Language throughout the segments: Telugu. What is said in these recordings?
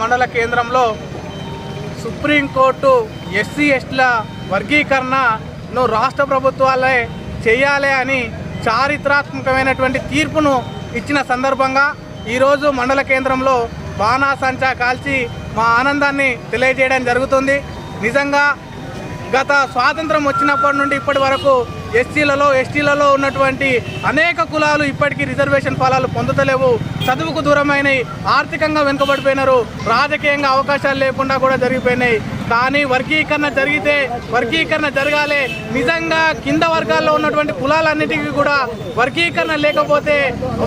మండల కేంద్రంలో సుప్రీంకోర్టు ఎస్సీ ఎస్టీల వర్గీకరణను రాష్ట్ర ప్రభుత్వాలే చేయాలి అని చారిత్రాత్మకమైనటువంటి తీర్పును ఇచ్చిన సందర్భంగా ఈరోజు మండల కేంద్రంలో బాణాసంచా కాల్చి మా ఆనందాన్ని తెలియజేయడం జరుగుతుంది. నిజంగా గత స్వాతంత్రం వచ్చినప్పటి నుండి ఇప్పటి వరకు ఎస్సీలలో ఎస్టీలలో ఉన్నటువంటి అనేక కులాలు ఇప్పటికీ రిజర్వేషన్ ఫలాలు పొందుతలేవు. చదువుకు దూరమైనవి ఆర్థికంగా వెనుకబడిపోయినారు. రాజకీయంగా అవకాశాలు లేకుండా కూడా జరిగిపోయినాయి. కానీ వర్గీకరణ జరిగితే వర్గీకరణ జరగాలి. నిజంగా కింద వర్గాల్లో ఉన్నటువంటి కులాలన్నిటికీ కూడా వర్గీకరణ లేకపోతే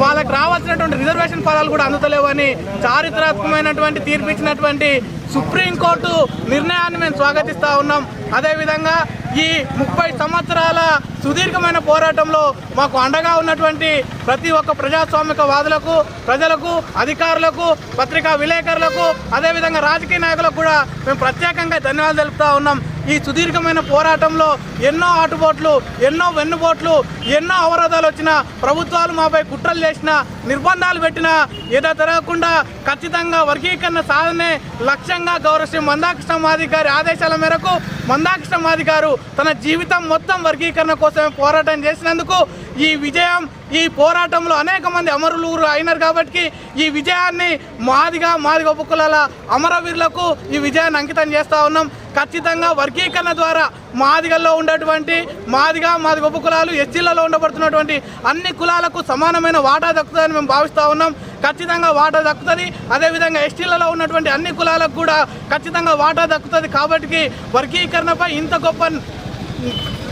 వాళ్ళకి రావాల్సినటువంటి రిజర్వేషన్ ఫలాలు కూడా అందుతలేవని చారిత్రాత్మకమైనటువంటి తీర్పు ఇచ్చినటువంటి సుప్రీంకోర్టు నిర్ణయాన్ని మేము స్వాగతిస్తూ ఉన్నాం. అదేవిధంగా ఈ ముప్పై సంవత్సరాల సుదీర్ఘమైన పోరాటంలో మాకు అండగా ఉన్నటువంటి ప్రతి ఒక్క ప్రజాస్వామిక వాదులకు ప్రజలకు అధికారులకు పత్రికా విలేకరులకు అదేవిధంగా రాజకీయ నాయకులకు కూడా మేము ప్రత్యేకంగా ధన్యవాదాలు తెలుపుతా ఉన్నాం. ఈ సుదీర్ఘమైన పోరాటంలో ఎన్నో ఆటుపోట్లు ఎన్నో వెన్నుపోట్లు ఎన్నో అవరోధాలు వచ్చిన ప్రభుత్వాలు మాపై కుట్రలు చేసిన నిర్బంధాలు పెట్టిన ఏదో తిరగకుండా ఖచ్చితంగా వర్గీకరణ సాధనే లక్ష్యంగా గౌరవశ్రీ మందాకృష్ణ మాదిగారి ఆదేశాల మేరకు మందాకృష్ణ మాదిగారు తన జీవితం మొత్తం వర్గీకరణ కోసమే పోరాటం చేసినందుకు ఈ విజయం ఈ పోరాటంలో అనేక మంది అమరులు అయినారు కాబట్టి ఈ విజయాన్ని మాదిగా మాదిగ ఉపకులాల అమరవీరులకు ఈ విజయాన్ని అంకితం చేస్తూ ఉన్నాం. ఖచ్చితంగా వర్గీకరణ ద్వారా మాదిగల్లో ఉండేటువంటి మాదిగా గొప్ప కులాలు ఎస్సీలలో ఉండబడుతున్నటువంటి అన్ని కులాలకు సమానమైన వాటా దక్కుతుందని మేము భావిస్తూ ఉన్నాం. ఖచ్చితంగా వాటా దక్కుతుంది. అదేవిధంగా ఎస్టీలలో ఉన్నటువంటి అన్ని కులాలకు కూడా ఖచ్చితంగా వాటా దక్కుతుంది కాబట్టి వర్గీకరణపై ఇంత గొప్ప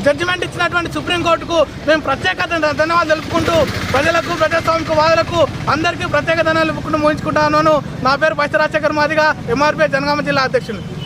జడ్జిమెంట్ ఇచ్చినటువంటి సుప్రీంకోర్టుకు మేము ప్రత్యేక ధన్యవాదాలు తెలుపుకుంటూ ప్రజలకు ప్రజాస్వామిక వాదులకు అందరికీ ప్రత్యేక ధన్యవాదాలు తెలుపుకుంటూ ముగించుకుంటాను. నా పేరు పైసరాజశేఖర్ మాదిగా ఎంఆర్పీ జనగామ జిల్లా అధ్యక్షుడు